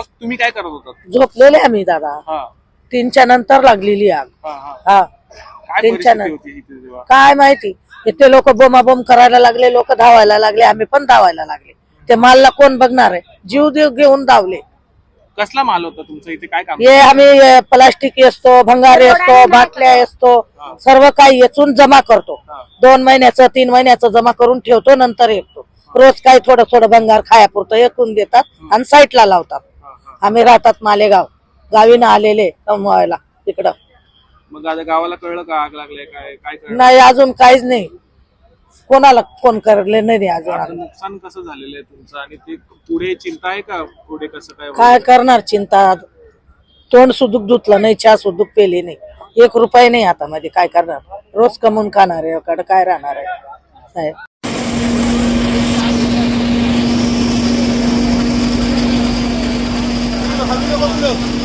तुम्ही काय करत होतात? झोपलेले आम्ही दादा. हा. तीनच्या नंतर लागलेली आग. हा हा. हा. काय तीनच्या परिस्थिती नंतर. होती इथे तेव्हा? काय माहिती? इथे लोक बोमाबोम करायला लागले लोक धावायला लागले आम्ही पण धावायला लागले. ते मालला कोण बघणार आहे? जीव देव घेऊन धावले. कसला माल होता तुमचा? इथे काय काम हे आम्ही अ, प्लास्टिक असतो भंगारे असतो बाटल्या असतो सर्व काही येचून जमा करतो. हा. दोन महिन्याचं तीन महिन्याचं जमा करून ठेवतो नंतर येतो. रोज काही थोडं थोडं भंगार खायापुरतं एकूण देतात आणि साईटला लावतात. आम्ही राहतात मालेगाव. गावीनं आलेले कमवायला तिकडं. मग आता गावाला कळलं का आग लागले काय काय कळलं? नाही अजून काहीच नाही. कोणाला फोन करले नाही अजून. आता नुकसान कसं झालेलं आहे तुमचं? आणि ते पुढे चिंता आहे का? पुढे कसं काय होईल? काय करणार चिंता? तोंड सुदूक धुतलं नाही चहा सुदूक पेली नाही. एक रुपये नाही हातामध्ये काय करणार? रोज कमवून खाणार आहे कडे काय राहणार आहे? साहेब.